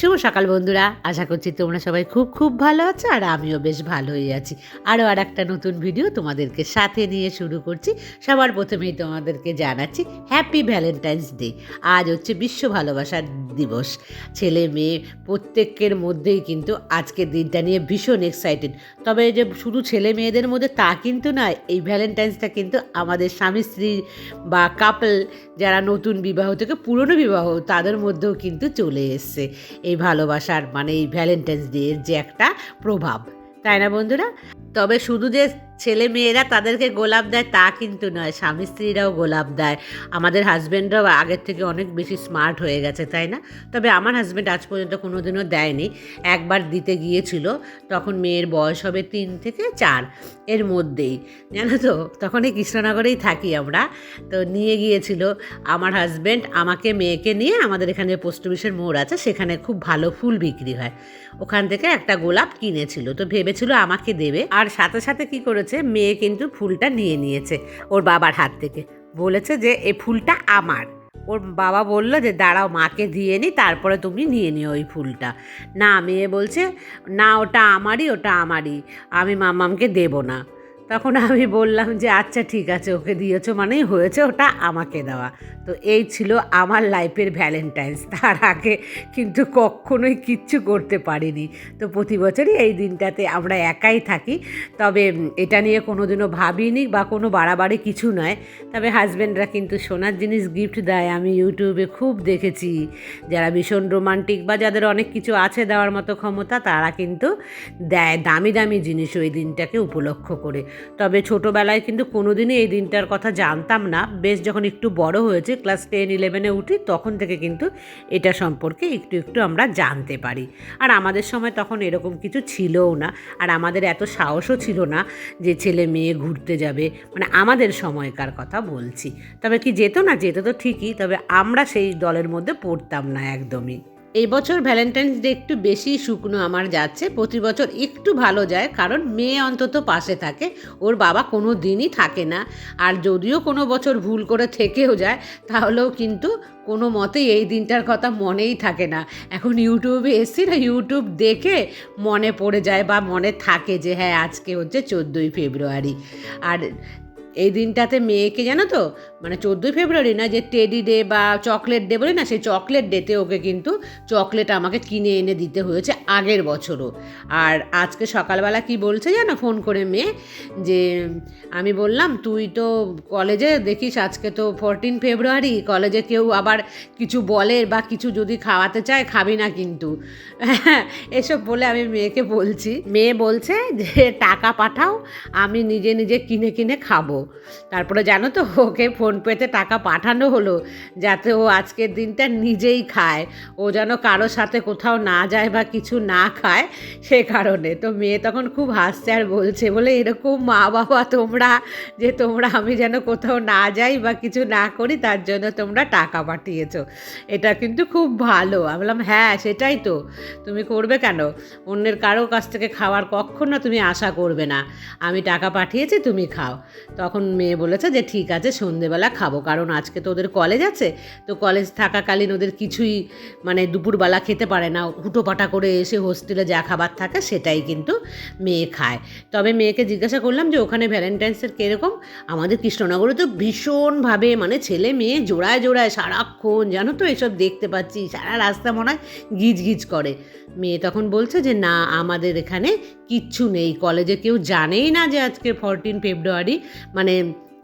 শুভ সকাল বন্ধুরা। আশা করছি তোমরা সবাই খুব খুব ভালো আছো আর আমিও বেশ ভালোই আছি। আরও আর একটা নতুন ভিডিও তোমাদেরকে সাথে নিয়ে শুরু করছি। সবার প্রথমেই তোমাদেরকে জানাচ্ছি হ্যাপি ভ্যালেন্টাইন্স ডে আজ হচ্ছে বিশ্ব ভালোবাসার দিবস। ছেলে মেয়ে প্রত্যেকের মধ্যেই কিন্তু আজকের দিনটা নিয়ে ভীষণ এক্সাইটেড তবে যে শুধু ছেলে মেয়েদের মধ্যে তা কিন্তু নয়, এই ভ্যালেন্টাইন্সটা কিন্তু আমাদের স্বামী, স্ত্রী বা কাপল যারা নতুন বিবাহ থেকে পুরনো বিবাহ, তাদের মধ্যেও কিন্তু চলে এসছে। এই ভালোবাসার মানে এই ভ্যালেন্টাইন্স ডে এর যে একটা প্রভাব। তাই না বন্ধুরা? তবে শুধু যে ছেলে মেয়েরা তাদেরকে গোলাপ দেয়, তা কিন্তু নয়। স্বামী স্ত্রীরাও গোলাপ দেয়। আমাদের হাজব্যান্ডরাও আগের থেকে অনেক বেশি স্মার্ট হয়ে গেছে, তাই না? তবে আমার হাজব্যান্ড আজ পর্যন্ত কোনো দিনও দেয়নি। একবার দিতে গিয়েছিল, তখন মেয়ের বয়স হবে তিন থেকে চার। এর মধ্যেই, জানো তো তখন এই কৃষ্ণনগরেই থাকি আমরা। তো নিয়ে গিয়েছিল আমার হাজব্যান্ড আমাকে, মেয়েকে নিয়ে আমাদের এখানে পোস্ট অফিসের মোড় আছে, সেখানে খুব ভালো ফুল বিক্রি হয়। ওখান থেকে একটা গোলাপ কিনেছিল। তো ভেবেছিল আমাকে দেবে। আর সাথে সাথে কি করেছে, মেয়ে কিন্তু ফুলটা নিয়ে নিয়েছে ওর বাবার হাত থেকে। বলেছে যে এই ফুলটা আমার। ওর বাবা বলল যে, দাঁড়াও, মাকে দিয়ে নি, তারপরে তুমি নিয়ে নিও ওই ফুলটা। না, মেয়ে বলছে, না, ওটা আমারই ওটা আমারই। আমি মামামকে দেবো না। তখন আমি বললাম যে আচ্ছা ঠিক আছে, ওকে দিয়েছ মানেই হয়েছে, ওটা আমাকে দেওয়া। তো এই ছিল আমার লাইফের ভ্যালেন্টাইন্স। তার আগে কিন্তু কখনোই কিচ্ছু করতে পারিনি। তো প্রতি বছরই এই দিনটাতে আমরা একাই থাকি। তবে এটা নিয়ে কোনো দিনও ভাবিনি বা কোনো বাড়াবাড়ি কিছু নয়। তবে হাজব্যান্ডরা কিন্তু সোনার জিনিস গিফট দেয়। আমি ইউটিউবে খুব দেখেছি। যারা ভীষণ রোমান্টিক বা যাদের অনেক কিছু আছে দেওয়ার মতো ক্ষমতা, তারা কিন্তু দেয় দামি দামি জিনিস ওই দিনটাকে উপলক্ষ করে। তবে ছোটোবেলায় কিন্তু কোনোদিনই এই দিনটার কথা জানতাম না। বেশ যখন একটু বড় হয়েছে, ক্লাস টেন, ইলেভেনে উঠি, তখন থেকে কিন্তু এটা সম্পর্কে একটু একটু আমরা জানতে পারি। আর আমাদের সময় তখন এরকম কিছু ছিলও না। আর আমাদের এত সাহসও ছিল না যে ছেলে মেয়ে ঘুরতে যাবে। মানে আমাদের সময়কার কথা বলছি। তবে কি যেত না, যেত তো ঠিকই, তবে আমরা সেই দলের মধ্যে পড়তাম না একদমই। এই বছর ভ্যালেন্টাইন্স ডে একটু বেশি শুকনো আমার যাচ্ছে, প্রতি বছর একটু ভালো যায় কারণ মেয়ে অন্তত পাশে থাকে, ওর বাবা কোনো দিনই থাকে না। আর যদিও কোনো বছর ভুল করে থেকেও যায়, তাহলেও কিন্তু কোনো মতেই এই দিনটার কথা মনেই থাকে না। এখন ইউটিউবে এসছি না ইউটিউব দেখে মনে পড়ে যায় বা মনে থাকে যে হ্যাঁ আজকে হচ্ছে চোদ্দোই ফেব্রুয়ারি। আর এই দিনটাতে মেয়েকে জানো তো মানে চোদ্দোই ফেব্রুয়ারি না, যে টেডি ডে বা চকলেট ডে বলি না, সেই চকলেট ডেতে ওকে কিন্তু চকলেট আমাকে কিনে এনে দিতে হয়েছে আগের বছরও। আর আজকে সকালবেলা কি বলছে জানো ফোন করে মেয়ে? যে আমি বললাম, তুই তো কলেজে দেখিস, আজকে তো ফোরটিন ফেব্রুয়ারি কলেজে কেউ আবার কিছু বলে বা কিছু যদি খাওয়াতে চায়, খাবি না কিন্তু। এসব বলে আমি মেয়েকে বলছি। মেয়ে বলছে যে, টাকা পাঠাও, আমি নিজে নিজে কিনে কিনে খাব। তারপরে জানো তো, ওকে ফোনপেতে টাকা পাঠানো হলো যাতে ও আজকের দিনটা নিজেই খায়। ও যেন কারোর সাথে কোথাও না যায় বা কিছু না খায় সে কারণে। তো মেয়ে তখন খুব হাসছে আর বলছে, বলে, এরকম মা বাবা তোমরা, যে তোমরা আমি যেন কোথাও না যাই বা কিছু না করি, তার জন্য তোমরা টাকা পাঠিয়েছো। এটা কিন্তু খুব ভালো। আমি বললাম হ্যাঁ সেটাই তো। তুমি করবে কেন? অন্যের কারও কাছ থেকে খাওয়ার কখনো তুমি আশা করবে না। আমি টাকা পাঠিয়েছি, তুমি খাও। তখন মেয়ে বলেছে যে, ঠিক আছে, সন্ধেবেলা খাব। কারণ আজকে তো ওদের কলেজ আছে, তো কলেজ থাকাকালীন ওদের কিছুই মানে দুপুরবেলা খেতে পারে না। হুটোপাটা করে এসে হোস্টেলে যা খাবার থাকে সেটাই কিন্তু মেয়ে খায়। তবে মেয়েকে জিজ্ঞাসা করলাম যে, ওখানে ভ্যালেন্টাইন্সের কীরকম? আমাদের কৃষ্ণনগরে তো ভীষণভাবে মানে ছেলে মেয়ে জোড়ায় জোড়ায় সারাক্ষণ, জানো তো, এসব দেখতে পাচ্ছি, সারা রাস্তা মনে হয় গিজ গিজ করে। মেয়ে তখন বলছে যে, না, আমাদের এখানে কিচ্ছু নেই। কলেজে কেউ জানেই না যে, আজকে ফোরটিন ফেব্রুয়ারি মানে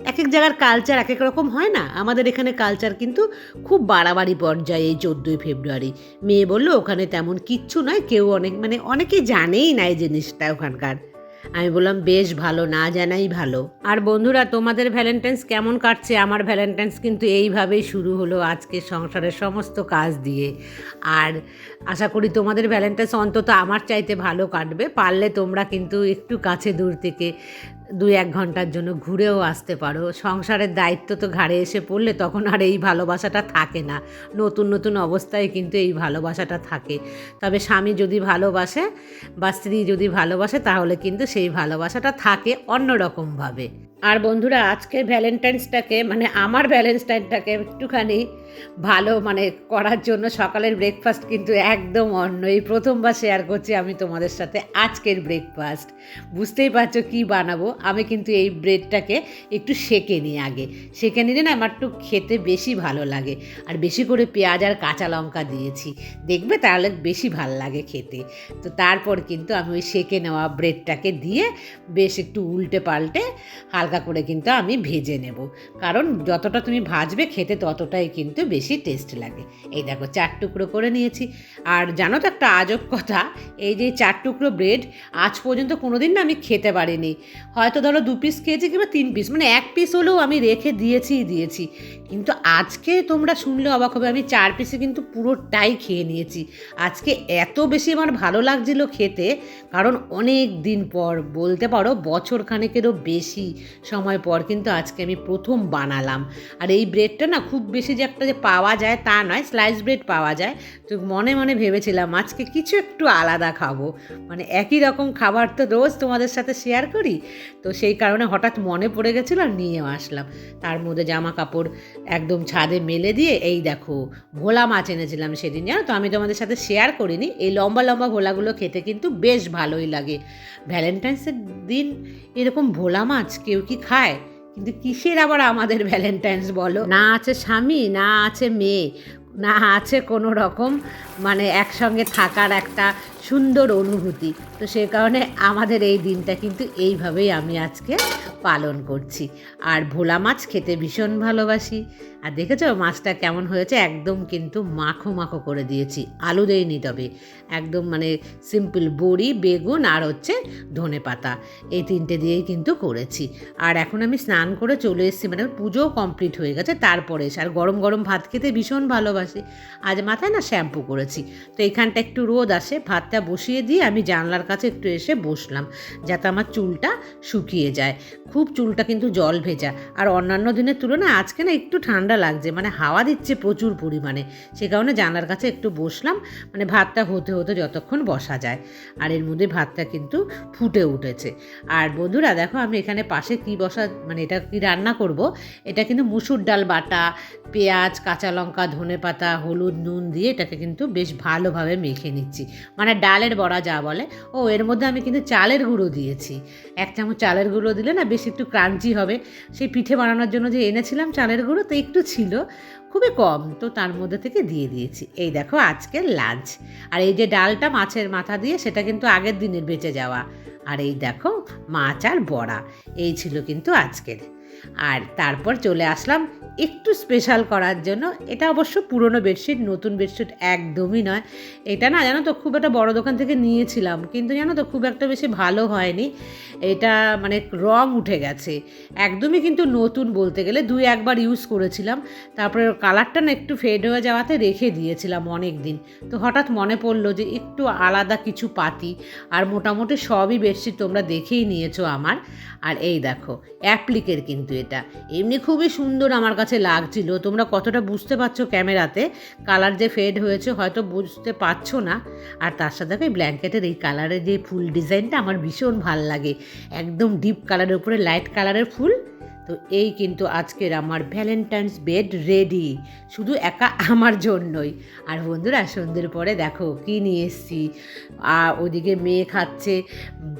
এক এক জায়গার কালচার এক এক রকম হয় না? আমাদের এখানে কালচার কিন্তু খুব বাড়াবাড়ি পর্যায়ে এই চোদ্দোই ফেব্রুয়ারি। মেয়ে বলল, ওখানে তেমন কিচ্ছু নয়, কেউ অনেক মানে অনেকে জানেই না এই জিনিসটা ওখানকার। আমি বললাম, বেশ ভালো, না জানাই ভালো। আর বন্ধুরা, তোমাদের ভ্যালেন্টাইন্স কেমন কাটছে? আমার ভ্যালেন্টাইন্স কিন্তু এইভাবেই শুরু হলো আজকে সংসারের সমস্ত কাজ দিয়ে। আর আশা করি তোমাদের ভ্যালেন্টাইন্স অন্তত আমার চাইতে ভালো কাটবে। পারলে তোমরা কিন্তু একটু কাছে দূর থেকে দুই এক ঘণ্টার জন্য ঘুরেও আসতে পারো। সংসারের দায়িত্ব তো ঘাড়ে এসে পড়লে তখন আর এই ভালোবাসাটা থাকে না। নতুন নতুন অবস্থায় কিন্তু এই ভালোবাসাটা থাকে। তবে স্বামী যদি ভালোবাসে বা স্ত্রী যদি ভালোবাসে, তাহলে কিন্তু সেই ভালোবাসাটা থাকে অন্যরকমভাবে। আর বন্ধুরা, আজকের ভ্যালেন্টাইন্সটাকে মানে আমার ভ্যালেন্টাইনটাকে একটুখানি ভালো মানে করার জন্য সকালের ব্রেকফাস্ট কিন্তু একদম অন্য। এই প্রথমবার শেয়ার করছি আমি তোমাদের সাথে আজকের ব্রেকফাস্ট বুঝতেই পারছ কি বানাবো? আমি কিন্তু এই ব্রেডটাকে একটু সেকে নিই আগে। সেকে নিলে না আমার একটু খেতে বেশি ভালো লাগে। আর বেশি করে পেঁয়াজ আর কাঁচা লঙ্কা দিয়েছি। দেখবে তাহলে বেশি ভালো লাগে খেতে। তো তারপর কিন্তু আমি ওই সেকে নেওয়া ব্রেডটাকে দিয়ে বেশ একটু উল্টে পাল্টে হালকা করে কিন্তু আমি ভেজে নেব। কারণ যতটা তুমি ভাজবে খেতে ততটাই কিন্তু বেশি টেস্ট লাগে। এই দেখো চার টুকরো করে নিয়েছি। আর জানো তো একটা আজব কথা? এই যে চার টুকরো ব্রেড আজ পর্যন্ত কোনো দিন না আমি খেতে পারিনি। হয়তো ধরো দু পিস খেয়েছি কিংবা তিন পিস মানে এক পিস হলেও আমি রেখে দিয়েছিই দিয়েছি। কিন্তু আজকে তোমরা শুনলে অবাক হবে, আমি চার পিসে কিন্তু পুরোটাই খেয়ে নিয়েছি। আজকে এত বেশি আমার ভালো লাগছিল খেতে, কারণ অনেক দিন পর, বলতে পারো বছর খানেকেরও বেশি সময় পর কিন্তু আজকে আমি প্রথম বানালাম। আর এই ব্রেডটা না খুব বেশি যে একটা যে পাওয়া যায় তা নয় স্লাইস ব্রেড পাওয়া যায়। তো মনে মনে ভেবেছিলাম, আজকে কিছু একটু আলাদা খাব। মানে একই রকম খাবার তো রোজ তোমাদের সাথে শেয়ার করি। তো সেই কারণে হঠাৎ মনে পড়ে গেছিল আর নিয়েও আসলাম। তার মধ্যে জামা কাপড় একদম ছাদে মেলে দিয়ে, এই দেখো, ভোলা মাছ এনেছিলাম সেদিন, জানো তো? আমি তোমাদের সাথে শেয়ার করিনি। এই লম্বা লম্বা ভোলাগুলো খেতে কিন্তু বেশ ভালোই লাগে। ভ্যালেন্টাইন্সের দিন এরকম ভোলা মাছ কেউ কি খায়? কিন্তু কিসের আবার আমাদের ভ্যালেন্টাইন্স বলো? না আছে স্বামী, না আছে মেয়ে। না আছে কোনো রকম মানে একসঙ্গে থাকার একটা সুন্দর অনুভূতি। তো সে কারণে আমাদের এই দিনটা কিন্তু এইভাবেই আমি আজকে পালন করছি। আর ভোলা মাছ খেতে ভীষণ ভালোবাসি। আর দেখেছ, মাছটা কেমন হয়েছে? একদম কিন্তু মাখো মাখো করে দিয়েছি। আলু দেয়নি তবে। একদম মানে সিম্পল বড়ি, বেগুন আর হচ্ছে ধনে পাতা। এই তিনটে দিয়েই কিন্তু করেছি। আর এখন আমি স্নান করে চলে এসেছি মানে পুজোও কমপ্লিট হয়ে গেছে, তারপরে এসে। আর গরম গরম ভাত খেতে ভীষণ ভালোবাসি। আজ মাথায় না শ্যাম্পু করেছি। তো এখানটা একটু রোদ আসে, ভাতটা বসিয়ে দিয়ে আমি জানলার কাছে একটু এসে বসলাম, যাতে আমার চুলটা শুকিয়ে যায়। খুব চুলটা কিন্তু জল ভেজা। আর অন্যান্য দিনের তুলনায় আজকে না একটু ঠান্ডা লাগছে মানে হাওয়া দিচ্ছে প্রচুর পরিমাণে। সে কারণে জানলার কাছে একটু বসলাম মানে ভাতটা হতে হতে যতক্ষণ বসা যায়। আর এর মধ্যে ভাতটা কিন্তু ফুটে উঠেছে। আর বন্ধুরা, দেখো আমি এখানে পাশে কি বসা মানে এটা কি রান্না করব? এটা কিন্তু মুসুর ডাল বাটা, পেঁয়াজ, কাঁচা লঙ্কা ধনে পাতা হলুদ, নুন দিয়ে এটাকে কিন্তু বেশ ভালোভাবে মেখে নিচ্ছি। মানে ডালের বড়া যা বলে, ও এর মধ্যে আমি কিন্তু চালের গুঁড়ো দিয়েছি। এক চামচ চালের গুঁড়ো দিলে না বেশ একটু ক্রাঞ্চি হবে। সেই পিঠে বানানোর জন্য যে এনেছিলাম চালের গুঁড়ো, তো একটু ছিল, খুবই কম, তো তার মধ্যে থেকে দিয়ে দিয়েছি। এই দেখো আজকের লাঞ্চ। আর এই যে ডালটা মাছের মাথা দিয়ে, সেটা কিন্তু আগের দিনের বেঁচে যাওয়া। আর এই দেখো মাছ আর বড়া, এই ছিল কিন্তু আজকের। আর তারপর চলে আসলাম একটু স্পেশাল করার জন্য। এটা অবশ্য পুরনো বেডশিট নতুন বেডশিট একদমই নয়। এটা না জানো তো, খুব একটা বড় দোকান থেকে নিয়েছিলাম, কিন্তু জানো তো খুব একটা বেশি ভালো হয়নি। এটা মানে রং উঠে গেছে। একদমই কিন্তু নতুন বলতে গেলে, দুই একবার ইউজ করেছিলাম। তারপরে কালারটা না একটু ফেড হয়ে যাওয়াতে রেখে দিয়েছিলাম অনেক দিন তো হঠাৎ মনে পড়ল যে একটু আলাদা কিছু পাতি, আর মোটামুটি সবই বেডশিট তোমরা দেখেই নিয়েছো আমার। আর এই দেখো অ্যাপ্লিকের কিন্তু। এটা। এমনি খুবই সুন্দর আমার কাছে লাগছিল। তোমরা কতটা বুঝতে পারছ ক্যামেরাতে? কালার যে ফেড হয়েছে হয়তো বুঝতে পারছ না। আর তার সাথে ওই ব্ল্যাঙ্কেটের এই কালারের যে ফুল ডিজাইনটা আমার ভীষণ ভালো লাগে। একদম ডিপ কালারের উপরে লাইট কালারের ফুল। তো এই কিন্তু আজকের আমার ভ্যালেন্টাইন্স বেড রেডি শুধু একা আমার জন্যই। আর বন্ধুরা, সন্ধ্যের পরে দেখো কী নিয়ে এসছি। আর ওদিকে মেয়ে খাচ্ছে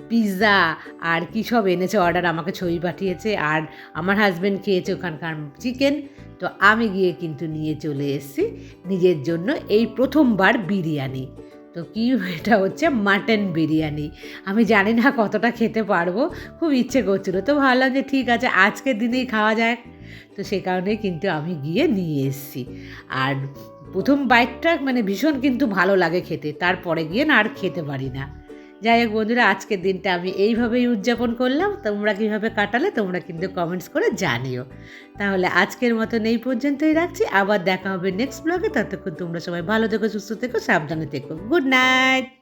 পিৎজা আর কী সব এনেছে অর্ডার আমাকে ছবি পাঠিয়েছে আর আমার হাজব্যান্ড খেয়েছে ওখানকার চিকেন তো আমি গিয়ে কিন্তু নিয়ে চলে এসেছি। নিজের জন্য এই প্রথমবার বিরিয়ানি। তো কি এটা হচ্ছে মাটন বিরিয়ানি। আমি জানি না কতটা খেতে পারব, খুব ইচ্ছে করছিল। তো ভাবলাম যে ঠিক আছে, আজকের দিনেই খাওয়া যায় তো সে কারণে কিন্তু আমি গিয়ে নিয়ে এসেছি। আর প্রথম বাইকটা মানে ভীষণ কিন্তু ভালো লাগে খেতে, তারপরে গিয়ে না আর খেতে পারি না। যাই হোক বন্ধুরা, আজকের দিনটা আমি এইভাবেই উদযাপন করলাম। তোমরা কীভাবে কাটালে তোমরা কিন্তু কমেন্টস করে জানিও। তাহলে আজকের মতন এই পর্যন্তই রাখছি। আবার দেখা হবে নেক্সট ব্লগে ততক্ষণ তোমরা সবাই ভালো থেকো, সুস্থ থেকো, সাবধানে থেকো। Good night